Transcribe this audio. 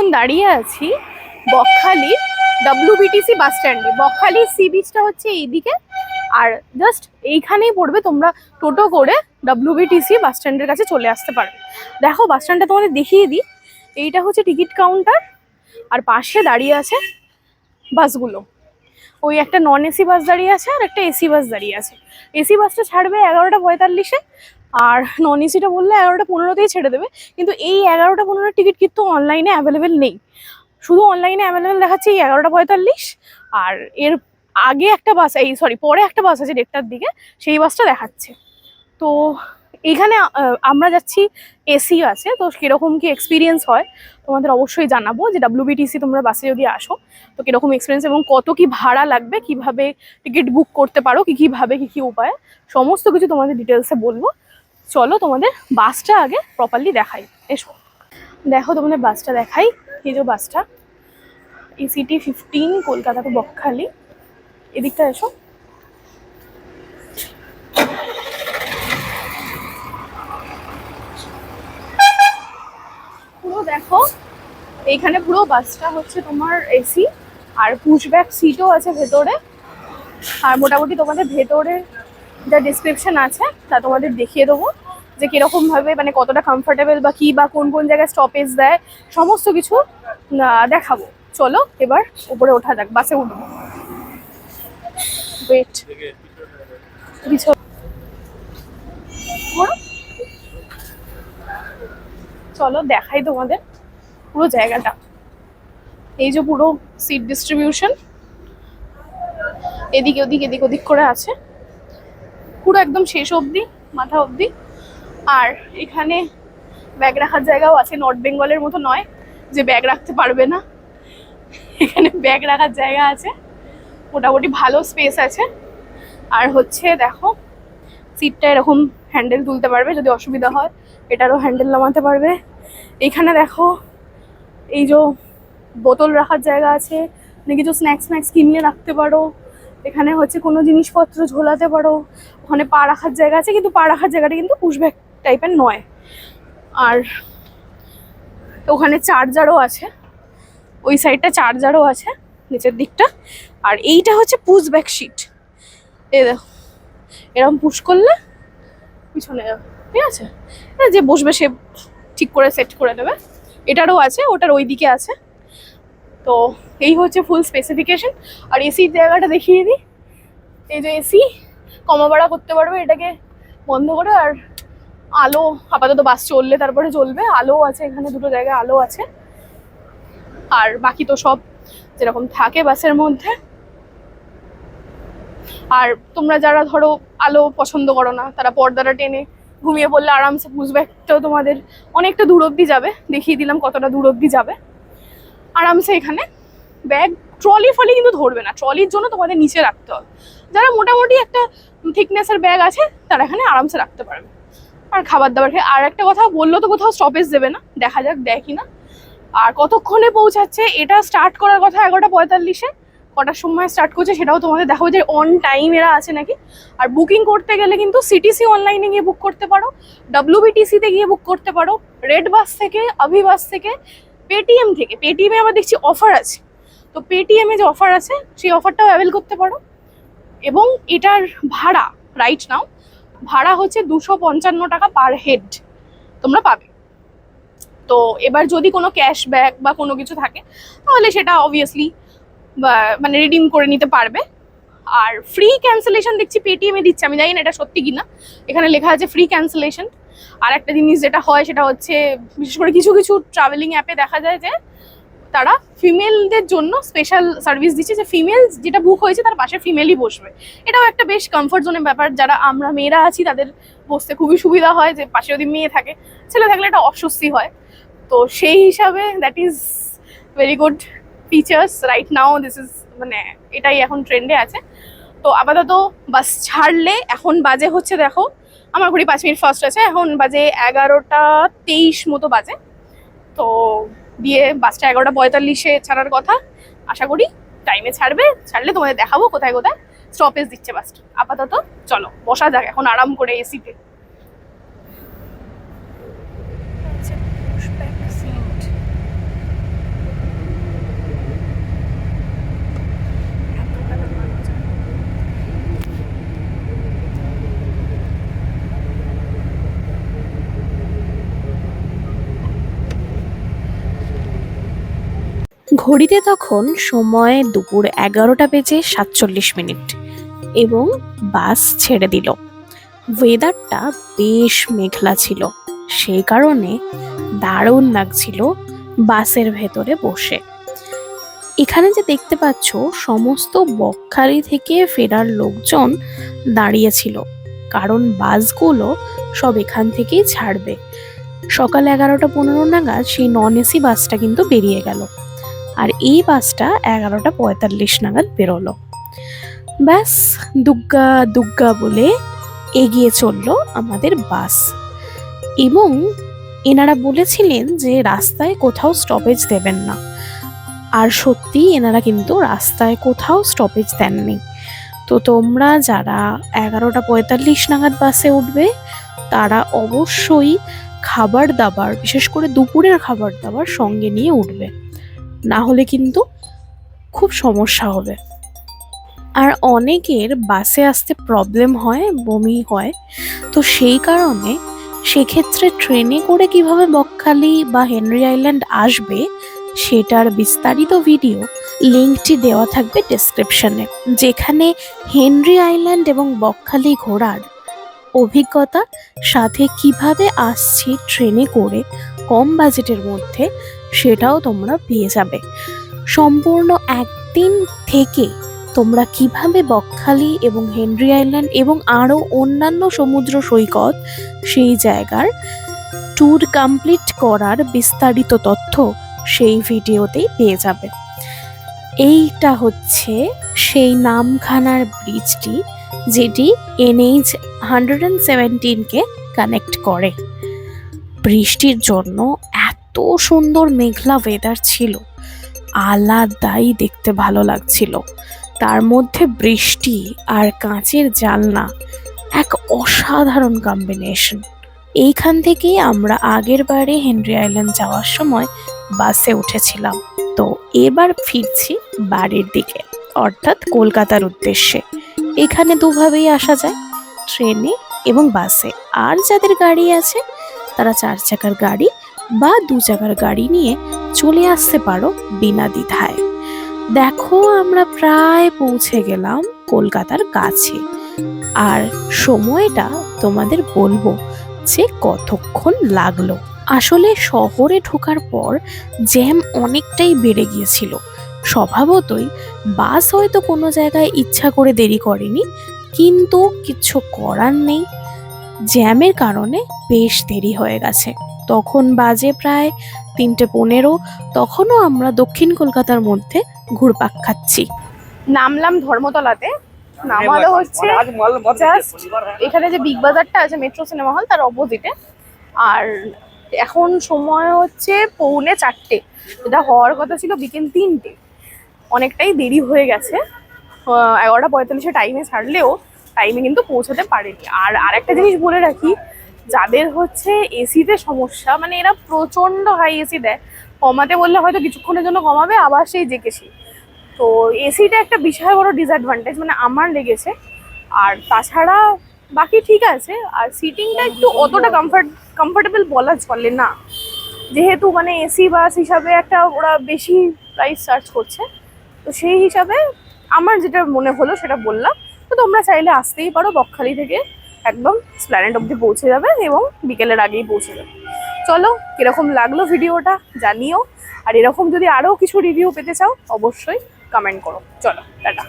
এখন দাঁড়িয়ে আছি বকখালি ডাব্লিউবিটিসি বাস স্ট্যান্ডে বকখালি সি বিচটা হচ্ছে এইদিকে। আর জাস্ট এইখানেই পড়বে, তোমরা টোটো করে ডাব্লিউবিটিসি বাস স্ট্যান্ডের কাছে চলে আসতে পারবে। দেখো বাস স্ট্যান্ডটা তোমাদের দেখিয়ে দিই। এইটা হচ্ছে টিকিট কাউন্টার আর পাশে দাঁড়িয়ে আছে বাসগুলো ওই একটা নন এসি বাস দাঁড়িয়ে আছে, আর একটা এসি বাস দাঁড়িয়ে আছে। এসি বাসটা ছাড়বে এগারোটা পঁয়তাল্লিশে। আর নন এসিটা বললে এগারোটা পনেরোতেই ছেড়ে দেবে। কিন্তু এই এগারোটা পনেরোর টিকিট কিন্তু অনলাইনে অ্যাভেলেবেল নেই। শুধু অনলাইনে অ্যাভেলেবেল দেখাচ্ছে এই এগারোটা পঁয়তাল্লিশ। আর এর আগে একটা বাস এই সরি পরে একটা বাস আছে দেড়টার দিকে, সেই বাসটা দেখাচ্ছে। তো এখানে আমরা যাচ্ছি এসি আছে। তো কীরকম কি এক্সপিরিয়েন্স হয়, তোমাদের অবশ্যই জানাব যে ডাব্লিউবিটিসি তোমরা বাসে যদি আসো, তো কীরকম এক্সপিরিয়েন্স এবং কত কি ভাড়া লাগবে, কীভাবে টিকিট বুক করতে পারো, কি কীভাবে কি কি উপায়ে, সমস্ত কিছু তোমাদের ডিটেলসে বলব। চলো তোমাদের বাসটা আগে প্রপারলি দেখাই। এসো। দেখো তোমাদের বাসটা দেখাই। এই যে বাসটা। ECT fifteen Kolkata to Bakkhali. এদিকটা এসো। পুরো দেখো, এইখানে পুরো বাসটা হচ্ছে তোমার এসি। আর পুশব্যাক সিটও আছে ভেতরে। আর মোটামুটি তোমাদের ভেতরে যা ডিসক্রিপশন আছে, তা তোমাদের দেখিয়ে দেবো যে কীরকমভাবে মানে কতটা কমফোর্টেবল বা কি বা কোন কোন জায়গায় স্টপেজ দেয়, সমস্ত কিছু দেখাবো। চলো, এবার উপরে ওঠা যাক, বাসে উঠবো। ওয়েট চলো, দেখাই তোমাদের পুরো জায়গাটা। এই যে পুরো সিট ডিস্ট্রিবিউশন এদিকে ওদিক, এদিক ওদিক করে আছে। পুরো একদম শেষ অবধি, মাথা অবধি। আর এখানে ব্যাগ রাখার জায়গাও আছে, নর্থ বেঙ্গলের মতো নয় যে ব্যাগ রাখতে পারবে না। এখানে ব্যাগ রাখার জায়গা আছে, মোটামুটি ভালো স্পেস আছে। আর হচ্ছে দেখো, সিটটা এরকম হ্যান্ডেল তুলতে পারবে যদি অসুবিধা হয়, এটারও হ্যান্ডেল নামাতে পারবে। এখানে দেখো, এই যে বোতল রাখার জায়গা আছে মানে কিছু স্ন্যাক্স স্ন্যাক্স কিনে রাখতে পারো। এখানে হচ্ছে কোনো জিনিসপত্র ঝোলাতে পারো, ওখানে পা রাখার জায়গা আছে, কিন্তু পা রাখার জায়গাটা কিন্তু পুশব্যাক টাইপের নয়। আর ওখানে চার্জারও আছে, ওই সাইডটা চার্জারও আছে, নিচের দিকটা। আর এইটা হচ্ছে পুশ ব্যাক শিট এই দেখো এরকম পুশ করলে পিছনে ঠিক আছে? যে বসবে সে ঠিক করে সেট করে দেবে। এটারও আছে, ওটার ওই দিকে আছে। তো এই হচ্ছে ফুল স্পেসিফিকেশন আর এসির জায়গাটা দেখিয়ে দিই। এই যে এসি কমা বাড়া করতে পারবে এটাকে বন্ধ করে। আর আলো, আপাতত বাস চললে তারপরে চলবে। আলো আছে এখানে, দুটো জায়গায় আলো আছে। আর বাকি তো সব যেরকম থাকে বাসের মধ্যে। আর তোমরা যারা ধরো আলো পছন্দ করো না, তারা পর্দাটা টেনে ঘুমিয়ে পড়লে আরামসে পুষব্যাগটাও তোমাদের অনেকটা দূর অব্দি যাবে। দেখিয়ে দিলাম কতটা দূর অব্দি যাবে। আরামসে এখানে ব্যাগ, ট্রলি ফলি কিন্তু ধরবে না, ট্রলির জন্য তোমাদের নিচে রাখতে হবে। যারা মোটামুটি একটা থিকনেসের ব্যাগ আছে, তারা এখানে আরামসে রাখতে পারবে। আর খাবার দাবার খেয়ে আর একটা কথা বলল তো কোথাও স্টপেজ দেবে না, দেখা যাক দেয় কিনা আর কতক্ষণে পৌঁছাচ্ছে, এটা স্টার্ট করার কথা এগারোটা পঁয়তাল্লিশে। কটার সময় স্টার্ট করছে সেটাও তোমাদের দেখাবো যে অন টাইম এরা আছে নাকি। আর বুকিং করতে গেলে কিন্তু সিটিসি অনলাইনে গিয়ে বুক করতে পারো ডাব্লিউবিটিসিতে গিয়ে বুক করতে পারো রেড বাস থেকে আভি বাস থেকে পেটিএম থেকে পেটিএমে আবার দেখছি অফার আছে। তো পেটিএমে যে অফার আছে, সেই অফারটাও অ্যাভেল করতে পারো। এবং এটার ভাড়া রাইট নাও ভাড়া হচ্ছে দুশো পঞ্চান্ন টাকা পার হেড তোমরা পাবে। তো এবার যদি কোনো ক্যাশব্যাক বা কোনো কিছু থাকে, তাহলে সেটা অবভিয়াসলি মানে রিডিম করে নিতে পারবে। আর ফ্রি ক্যান্সেলেশন দেখছি পেটিএমে দিচ্ছে, আমি জানি না এটা সত্যি কিনা। এখানে লেখা আছে ফ্রি ক্যান্সেলেশন আর একটা জিনিস যেটা হয় সেটা হচ্ছে, বিশেষ করে কিছু কিছু ট্রাভেলিং অ্যাপে দেখা যায় যে তারা ফিমেলদের জন্য স্পেশাল সার্ভিস দিচ্ছে যে ফিমেল যেটা বুক হয়েছে তার পাশে ফিমেলই বসবে। এটাও একটা বেশ কমফর্ট জোনের ব্যাপার। যারা আমরা মেয়েরা আছি তাদের বসতে খুবই সুবিধা হয় যে পাশে যদি মেয়ে থাকে, ছেলে থাকলে এটা অস্বস্তি হয়। তো সেই হিসাবে that is very good features right now this is মানে এটাই এখন ট্রেন্ডে আছে। তো আপাতত বাস ছাড়লে এখন বাজে হচ্ছে দেখো, আমার ঘড়ি পাঁচ মিনিট ফার্স্ট আছে, এখন বাজে এগারোটা তেইশ মতো বাজে। তো দিয়ে বাসটা এগারোটা পঁয়তাল্লিশে ছাড়ার কথা। আশা করি টাইমে ছাড়বে, ছাড়লে তোমাদের দেখাবো কোথায় কোথায়। স্টপেজ দিচ্ছে বাসটা। আপাতত চলো, বসা যাক, এখন আরাম করে এসিতে ঘড়িতে তখন সময় দুপুর এগারোটা বেজে সাতচল্লিশ মিনিট এবং বাস ছেড়ে দিল। ওয়েদারটা বেশ মেঘলা ছিল। সেই কারণে দারুণ লাগছিল বাসের ভেতরে বসে। এখানে যে দেখতে পাচ্ছ, সমস্ত বকখালি থেকে ফেরার লোকজন দাঁড়িয়েছিল কারণ বাসগুলো সব এখান থেকেই ছাড়বে। সকাল এগারোটা পনেরো নাগাদ সেই নন এসি বাসটা কিন্তু বেরিয়ে গেল। আর এই বাসটা এগারোটা পঁয়তাল্লিশ নাগাদ বেরোলো। ব্যাস, দুগ্গা দুগ্গা বলে এগিয়ে চলল আমাদের বাস। এবং এনারা বলেছিলেন যে রাস্তায় কোথাও স্টপেজ দেবেন না। আর সত্যি এনারা কিন্তু রাস্তায় কোথাও স্টপেজ দেননি। তো তোমরা যারা এগারোটা পঁয়তাল্লিশ নাগাদ বাসে উঠবে, তারা অবশ্যই খাবার দাবার, বিশেষ করে দুপুরের খাবার দাবার সঙ্গে নিয়ে উঠবে। না হলে কিন্তু খুব সমস্যা হবে। আর অনেকের বাসে আসতে প্রবলেম হয়, বমি হয়। তো সেই কারণে সেক্ষেত্রে ট্রেনে করে কীভাবে বকখালি বা হেনরি আইল্যান্ড আসবে সেটার বিস্তারিত ভিডিও লিঙ্কটি দেওয়া থাকবে ডেসক্রিপশনে যেখানে হেনরি আইল্যান্ড এবং বকখালি ঘোরার অভিজ্ঞতা সাথে কীভাবে আসছি ট্রেনে করে কম বাজেটের মধ্যে সেটাও তোমরা পেয়ে যাবে। সম্পূর্ণ একদিন থেকে তোমরা কীভাবে বকখালি এবং হেনরি আইল্যান্ড এবং আরও অন্যান্য সমুদ্র সৈকত, সেই জায়গার ট্যুর কমপ্লিট করার বিস্তারিত তথ্য সেই ভিডিওতেই পেয়ে যাবে। এইটা হচ্ছে সেই নামখানার ব্রিজটি যেটি এনএইচ হান্ড্রেড অ্যান্ড সেভেন্টিনকে কানেক্ট করে। বৃষ্টির জন্য এত সুন্দর মেঘলা ওয়েদার ছিল। আলাদাই দেখতে ভালো লাগছিল। তার মধ্যে বৃষ্টি আর কাঁচের জালনা এক অসাধারণ কম্বিনেশন এইখান থেকেই আমরা আগের বারে হেনরি আইল্যান্ড যাওয়ার সময় বাসে উঠেছিলাম। তো এবার ফিরছি বাড়ির দিকে, অর্থাৎ কলকাতার উদ্দেশ্যে। এখানে দুভাবেই আসা যায়, ট্রেনে এবং বাসে। আর যাদের গাড়ি আছে, তারা চার চাকার গাড়ি বা দু চাকার গাড়ি নিয়ে চলে আসতে পারো বিনা দ্বিধায়। দেখো আমরা প্রায় পৌঁছে গেলাম কলকাতার কাছে। আর সময়টা তোমাদের বলব যে কতক্ষণ লাগল। আসলে শহরে ঢোকার পর জ্যাম অনেকটাই বেড়ে গিয়েছিল। স্বভাবতই বাস হয়তো কোনো জায়গায় ইচ্ছা করে দেরি করেনি, কিন্তু কিচ্ছু করার নেই। জ্যামের কারণে বেশ দেরি হয়ে গেছে। তখন বাজে প্রায় তিনটে পনেরো তখনও আমরা দক্ষিণ কলকাতার মধ্যে ঘুরপাক খাচ্ছি। নামলাম ধর্মতলাতে। নামালো হচ্ছে এখানে যে বিগ বাজারটা আছে মেট্রো সিনেমা হল তার অপোজিটে আর এখন সময় হচ্ছে পৌনে চারটে। যেটা হওয়ার কথা ছিল বিকেল তিনটে। অনেকটাই দেরি হয়ে গেছে। এগারোটা পঁয়তাল্লিশে টাইমে ছাড়লেও টাইমে কিন্তু পৌঁছাতে পারেনি। আর আরেকটা জিনিস বলে রাখি যাদের হচ্ছে এসিতে সমস্যা মানে এরা প্রচণ্ড হাই এসি দেয়। কমাতে বললে হয়তো কিছুক্ষণের জন্য কমাবে, আবার সেই জেকেসি তো এসিটা একটা বিশাল বড় ডিসঅ্যাডভান্টেজ মানে আমার লেগেছে। আর তাছাড়া বাকি ঠিক আছে, আর সিটিংটা একটু অতটা কমফর্ট কমফোর্টেবল বলা চলে না। যেহেতু মানে এসি বাস হিসাবে একটা ওরা বেশি প্রাইস চার্জ করছে, তো সেই হিসাবে আমার যেটা মনে হলো সেটা বললাম। তো তোমরা চাইলে আসতেই পারো বকখালি থেকে। একদম স্প্ল্যানেট অবধি পৌঁছে যাবে এবং বিকেলের আগেই পৌঁছে যাবে। চলো, কীরকম লাগল ভিডিওটা জানিও। আর এরকম যদি আরও কিছু রিভিউ পেতে চাও, অবশ্যই কমেন্ট করো। চলো, টাটা।